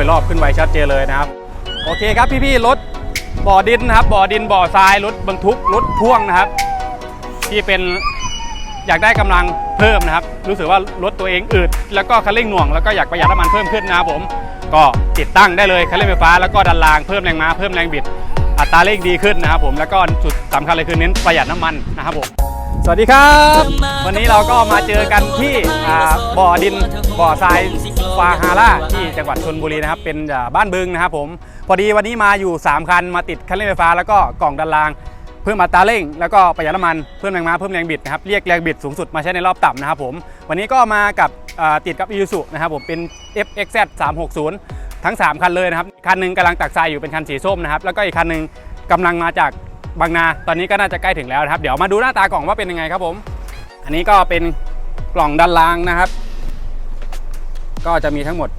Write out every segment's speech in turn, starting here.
ยรอบขึ้นไวชัดเจนเลยนะครับ โอเคครับพี่ๆรถบ่อดินนะครับบ่อดินบ่อทรายรถบรรทุกรถพ่วงนะครับ ที่เป็นอยากได้กำลังเพิ่มนะครับ รู้สึกว่ารถตัวเองอืดแล้วก็คันเร่งหน่วงแล้วก็อยากประหยัดน้ำมันเพิ่มขึ้นนะครับผม ก็ติดตั้งได้เลยคันเร่งไฟฟ้าแล้วก็ดันรางเพิ่มแรงม้าเพิ่มแรงบิด อัตราเร่งดีขึ้นนะครับผมแล้วก็จุดสำคัญเลยคือเน้นประหยัดน้ำมันนะครับผมสวัสดีครับ วันนี้เราก็มาเจอกันที่บ่อดินบ่อทราย ฟาฮาร่าที่จังหวัดชนบุรีนะครับ เป็นบ้านบึงนะครับผม พอดีวันนี้มาอยู่ 3 คัน มาติดคันเร่งไฟฟ้าแล้วก็กล่องดันราง เพิ่มอัตราเร่ง แล้วก็ประหยัดน้ำมันเพิ่มแรงม้าเพิ่มแรงบิดนะครับเรียกแรงบิดสูงสุดมาใช้ในรอบต่ำนะครับผม วันนี้ก็มากับติดกับ i ิ u ุนะครับผมเป็น FXZ 360 ทั้ง 3 คันเลยนะครับคันหนึงกำลังตักทรายอยู่เป็นคันสีส้มนะครับแล้วก็อีกคันหนึงกำลังมาจากบางนาตอนนี้ก็น่าจะใกล้ถึงแล้วนะครับ เดี๋ยวมาดูหน้าตากล่องว่าเป็นยังไงครับผม อันนี้ก็เป็นกล่องด้านล่างนะครับ ก็จะมีทั้งหมด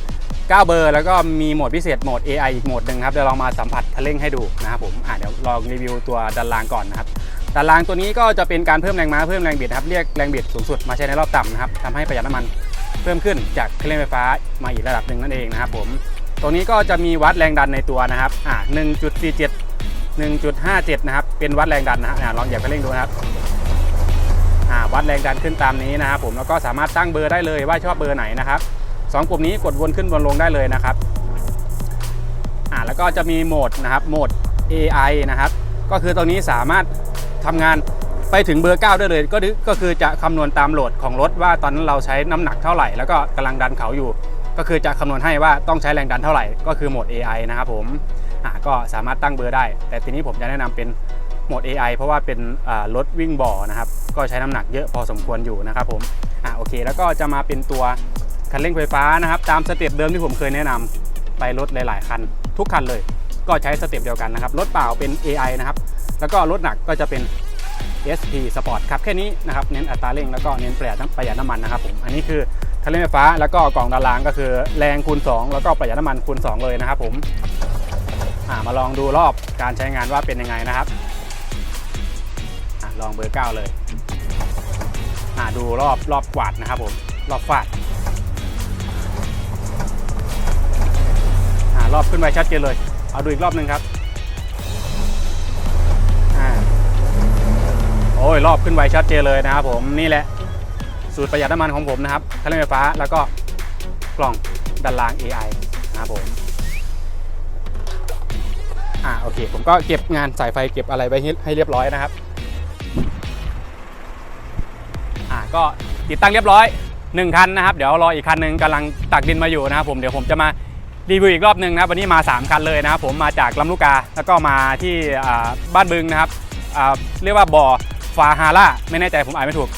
9 เบอร์ แล้วก็มีโหมดพิเศษโหมด AI อีกโหมดหนึ่งครับเดี๋ยวเรามาสัมผัสคันเร่งให้ดูนะครับผมอะเดี๋ยวลองรีวิวตัวดันรางก่อนนะครับดันรางตัวนี้ก็จะเป็นการเพิ่มแรงม้าเพิ่มแรงบิดครับเรียกแรงบิดสูงสุดมาใช้ในรอบต่ำนะครับทำให้ประหยัดน้ำมันเพิ่มขึ้นจากเครื่องไฟฟ้ามาอีกระดับหนึ่งนั่นเองนะครับผมตรงนี้ก็จะมีวัดแรงดันในตัวนะครับอะ1.47 1.57 นะครับ เป็นวัดแรงดันนะฮะลองเหยียบคันเร่งดูนะครับ วัดแรงดันขึ้นตามนี้นะครับผมแล้วก็สามารถตั้งเบอร์ได้เลยว่าชอบเบอร์ไหนนะครับสองกลุ่มนี้กดวนขึ้นวนลงได้เลยนะครับอ่าแล้วก็จะมีโหมดนะครับโหมด AI นะครับ ก็คือตรงนี้สามารถทำงานไปถึงเบอร์ 9 ได้เลยก็คือก็คือจะคำนวณตามโหลดของรถว่าตอนนั้นเราใช้น้ำหนักเท่าไหร่ แล้วก็กำลังดันเขาอยู่ ก็คือจะคำนวณให้ว่าต้องใช้แรงดันเท่าไหร่ ก็คือโหมด AI นะครับผมอ่าก็สามารถตั้งเบอร์ได้ แต่ทีนี้ผมจะแนะนำเป็นโหมด AI เพราะว่าเป็นรถวิ่งบ่อนะครับ ก็ใช้น้ำหนักเยอะพอสมควรอยู่นะครับผมอ่าโอเค แล้วก็จะมาเป็นตัวคันเร่งไฟฟ้านะครับ ตามสเต็ปเดิมที่ผมเคยแนะนำไปรถหลาย ๆ คัน ทุกคันเลย ก็ใช้สเต็ปเดียวกันนะครับรถเปล่าเป็น AI นะครับแล้วก็รถหนักก็จะเป็น SP Sport ครับแค่นี้นะครับเน้นอัตราเร่งแล้วก็เน้นประหยัดน้ำประหยัดน้ำมันนะครับผมอันนี้คือคันเร่งไฟฟ้าแล้วก็กล่องดานล่างก็คือแรงคูณ 2 แล้วก็ประหยัดน้ำมันคูณ 2 เลยนะครับผมมาลองดูรอบการใช้งานว่าเป็นยังไงนะครับอลองเบอร์ 9 เลย อ่าดูรอบรอบกวาดนะครับผมรอบฟาดอ่ารอบขึ้นไปชัดเจนเลย เอาดูอีกรอบหนึ่งครับอ่าโอ้ยรอบขึ้นไวชัดเจนเลยนะครับผมนี่แหละสูตรประหยัดน้ำมันของผมนะครับคันเร่งไฟฟ้าแล้วก็กล่องดันราง AI นะครับผมอ่าโอเค ผมก็เก็บงานสายไฟเก็บอะไรไว้ให้เรียบร้อยนะครับ ก็ติดตั้งเรียบร้อย 1 คันนะครับ เดี๋ยวรออีกคันหนึ่งกำลังตักดินมาอยู่นะครับผมเดี๋ยวผมจะมารีวิวอีกรอบหนึ่งนะครับวันนี้มา 3 คันเลยนะครับผมมาจากลำลูกกา แล้วก็มาที่บ้านบึงนะครับเรียกว่าบ่อฟาฮาร่าไม่แน่ใจผมอ่านไม่ถูก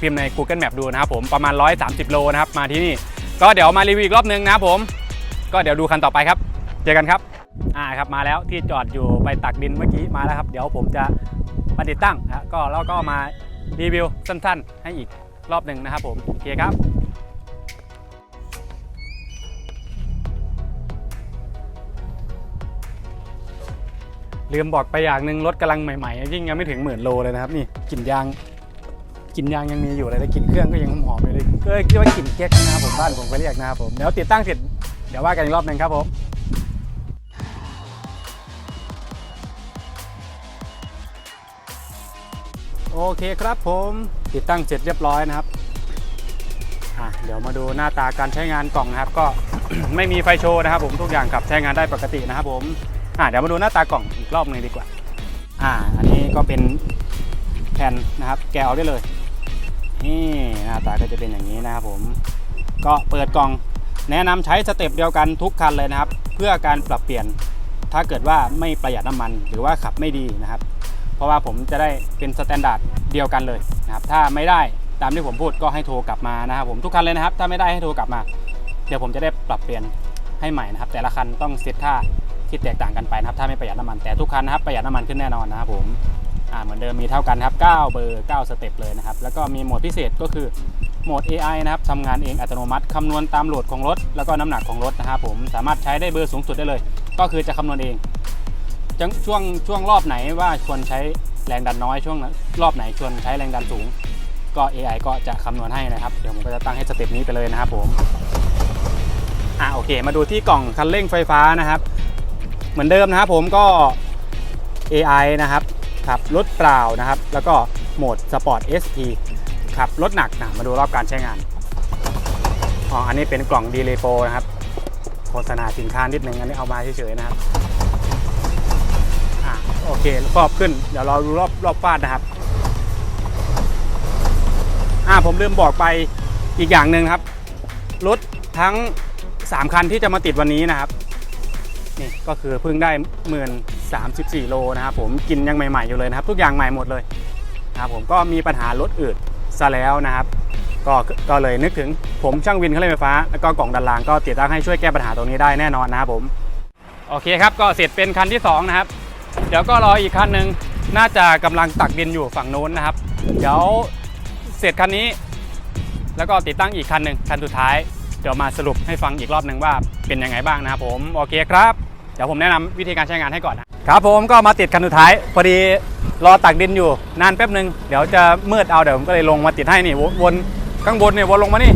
พิมพ์ใน Google Map ดูนะครับผมประมาณ 130 โลนะครับมาที่นี่ ก็เดี๋ยวมารีวิวอีกรอบนึงนะครับผม ก็เดี๋ยวดูคันต่อไปครับ เจอกันครับอ่าครับมาแล้วที่จอดอยู่ไปตักดินเมื่อกี้มาแล้วครับ เดี๋ยวผมจะมาติดตั้งนะก็แล้วก็มา รีวิวสั้นๆ ให้อีกรอบหนึ่งนะครับผม โอเคครับลืมบอกไปอย่างหนึ่งรถกำลังใหม่ๆยิ่งยังไม่ถึงหมื่นโลเลยนะครับ นี่กลิ่นยางกลิ่นยางยังมีอยู่เลยแต่กลิ่นเครื่องก็ยังหอมอยู่เลยก็เลยคิดว่ากลิ่นเก๊กนะครับผมบ้านผมก็เรียกนะครับผมเดี๋ยวติดตั้งเสร็จเดี๋ยวว่ากันอีกรอบหนึ่งครับผม โอเคครับผมติดตั้งเสร็จเรียบร้อยนะครับเดี๋ยวมาดูหน้าตาการใช้งานกล่องนะครับ ก็ไม่มีไฟโชว์นะครับ ผมทุกอย่างขับใช้งานได้ปกตินะครับผมเดี๋ยวมาดูหน้าตากล่องอีกรอบหนึ่งดีกว่าอ่าอันนี้ก็เป็นแผ่นนะครับ แกะออกได้เลยนี่หน้าตาก็จะเป็นอย่างนี้นะครับผมก็เปิดกล่องแนะนำใช้สเต็ปเดียวกันทุกคันเลยนะครับ เพื่อการปรับเปลี่ยนถ้าเกิดว่าไม่ประหยัดน้ำมัน หรือว่าขับไม่ดีนะครับ เพราะว่าผมจะได้เป็นสแตนดาร์ดเดียวกันเลยนะครับถ้าไม่ได้ตามที่ผมพูดก็ให้โทรกลับมานะครับผมทุกคันเลยนะครับ ถ้าไม่ได้ให้โทรกลับมา เดี๋ยวผมจะได้ปรับเปลี่ยนให้ใหม่นะครับ แต่ละคันต้องเซตท่าที่แตกต่างกันไปนะครับ ถ้าไม่ประหยัดน้ำมันแต่ทุกคันนะครับประหยัดน้ำมันขึ้นแน่นอนนะครับผมอ่าเหมือนเดิมมีเท่ากันครับ 9 เบอร์ 9 สเต็ปเลยนะครับ แล้วก็มีโหมดพิเศษก็คือโหมด AI นะครับทำงานเองอัตโนมัติคำนวณตามโหลดของรถ แล้วก็น้ำหนักของรถนะครับผมสามารถใช้ได้เบอร์สูงสุดได้เลย ก็คือจะคำนวณเอง จังช่วงช่วงรอบไหนว่าควรใช้แรงดันน้อยช่วงรอบไหนควรใช้แรงดันสูง ก็ AI ก็จะคำนวณให้นะครับ เดี๋ยวผมก็จะตั้งให้สเต็ปนี้ไปเลยนะครับผมอะโอเค มาดูที่กล่องคันเร่งไฟฟ้านะครับ เหมือนเดิมนะครับผมก็ AI นะครับขับรถเปล่านะครับ แล้วก็โหมด Sport SP ขับรถหนักนะมาดูรอบการใช้งานอ๋ออันนี้เป็นกล่องดีเลย์โปนะครับ โฆษณาสินค้านิดนึงอันนี้เอามาเฉยๆนะครับ อะโอเครอบขึ้น เดี๋ยวเราดูรอบรอบฟาดนะครับ อ่าผมลืมบอกไปอีกอย่างหนึ่งครับ รถทั้ง 3 คันที่จะมาติดวันนี้นะครับ นี่ก็คือเพิ่งได้หมื่นสามสิบสี่โลนะครับผมกินยังใหม่ๆอยู่เลยนะครับ ทุกอย่างใหม่หมดเลยนะครับผมก็มีปัญหารถอืดซะแล้วนะครับ ก็ก็เลยนึกถึงผมช่างวินเครื่องเล่นไฟฟ้า แล้วก็กล่องดันรางก็ติดตั้งให้ช่วยแก้ปัญหาตรงนี้ได้แน่นอนนะครับผม โอเคครับ ก็เสร็จเป็นคันที่สองนะครับ เดี๋ยวก็รออีกคันหนึ่งน่าจะกำลังตักดินอยู่ฝั่งโน้นนะครับ เดี๋ยวเสร็จคันนี้ แล้วก็ติดตั้งอีกคันหนึ่งคันสุดท้าย เดี๋ยวมาสรุปให้ฟังอีกรอบหนึ่งว่าเป็นยังไงบ้างนะครับผมโอเคครับเดี๋ยวผมแนะนำวิธีการใช้งานให้ก่อนนะครับผมก็มาติดคันสุดท้ายพอดีรอตักดินอยู่นานแป๊บหนึ่งเดี๋ยวจะมืดเอาเดี๋ยวผมก็เลยลงมาติดให้นี่วนวนข้างบนเนี่ยวนลงมานี่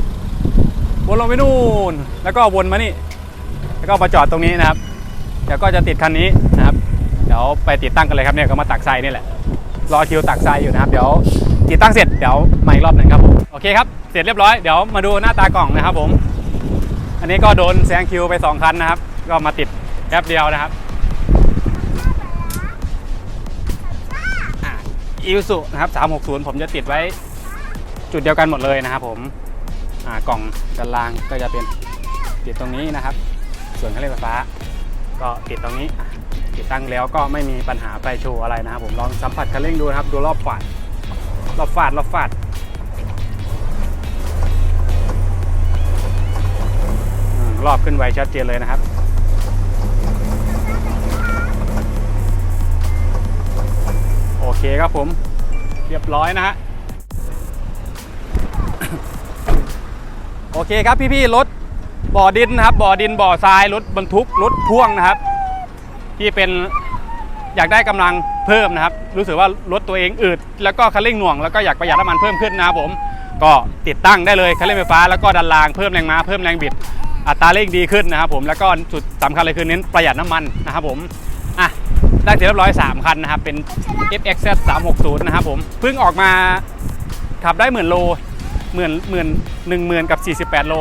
วนลงไปนู่น แล้วก็วนมานี่ แล้วก็มาจอดตรงนี้นะครับ เดี๋ยวก็จะติดคันนี้ เดี๋ยวไปติดตั้งกันเลยครับเนี่ยก็มาตักทรายนี่แหละรอคิวตักทรายอยู่นะครับ เดี๋ยวติดตั้งเสร็จเดี๋ยวมาอีกรอบหนึ่งครับผมโอเคครับเสร็จเรียบร้อยเดี๋ยวมาดูหน้าตากล่องนะครับผม อันนี้ก็โดนแซงคิวไป 2 คันนะครับ ก็มาติดแป๊บเดียวนะครับอิวสุนะครับ360 ผมจะติดไว้จุดเดียวกันหมดเลยนะครับผมกล่องด้านล่างก็จะเป็นติดตรงนี้นะครับ ส่วนเครื่องเล่นไฟฟ้า ก็ติดตรงนี้ ติดตั้งแล้วก็ไม่มีปัญหาไฟโชว์อะไรนะครับผมลองสัมผัสคันเร่งดูนะครับ ดูรอบฝาดรอบฟาดรอบฟาดรอบขึ้นไวชัดเจนเลยนะครับโอเคครับผมเรียบร้อยนะฮะโอเคครับพี่ๆรถบ่อดินนะครับบ่อดินบ่อทรายรถบรรทุกรถพ่วงนะครับ ที่เป็นอยากได้กำลังเพิ่มนะครับ รู้สึกว่ารถตัวเองอืดแล้วก็คันเร่งหน่วงแล้วก็อยากประหยัดน้ำมันเพิ่มขึ้นนะครับผม ก็ติดตั้งได้เลยคันเร่งไฟฟ้าแล้วก็ดันรางเพิ่มแรงม้าเพิ่มแรงบิดอัตราเร่งดีขึ้นนะครับผมแล้วก็จุดสำคัญเลยคือเน้นประหยัดน้ำมันนะครับผมอะได้เสร็จเรียบร้อย 3 คันนะครับ เป็น FXZ 360 นะครับผมเพิ่งออกมาขับได้หมื่นโลหมื่นหมื่นหนึ่งหมื่นกับ 48 โล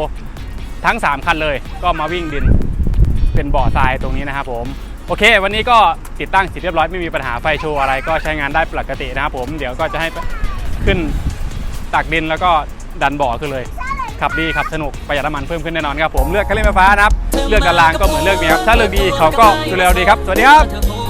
ทั้ง 3 คันเลย ก็มาวิ่งดินเป็นบ่อทรายตรงนี้นะครับผม โอเค วันนี้ก็ติดตั้งเสร็จเรียบร้อยไม่มีปัญหาไฟโชว์อะไรก็ใช้งานได้ปกตินะครับผมเดี๋ยวก็จะให้ขึ้นตักดินแล้วก็ดันบ่อขึ้นเลย ขับดีขับสนุกประหยัดน้ำมันเพิ่มขึ้นแน่นอนครับผมเลือกคันเร่งไฟฟ้านะครับ เลือกกระลางก็เหมือนเลือกเมียครับถ้าเลือกดีเขาก็ดูแลเราดีครับ สวัสดีครับ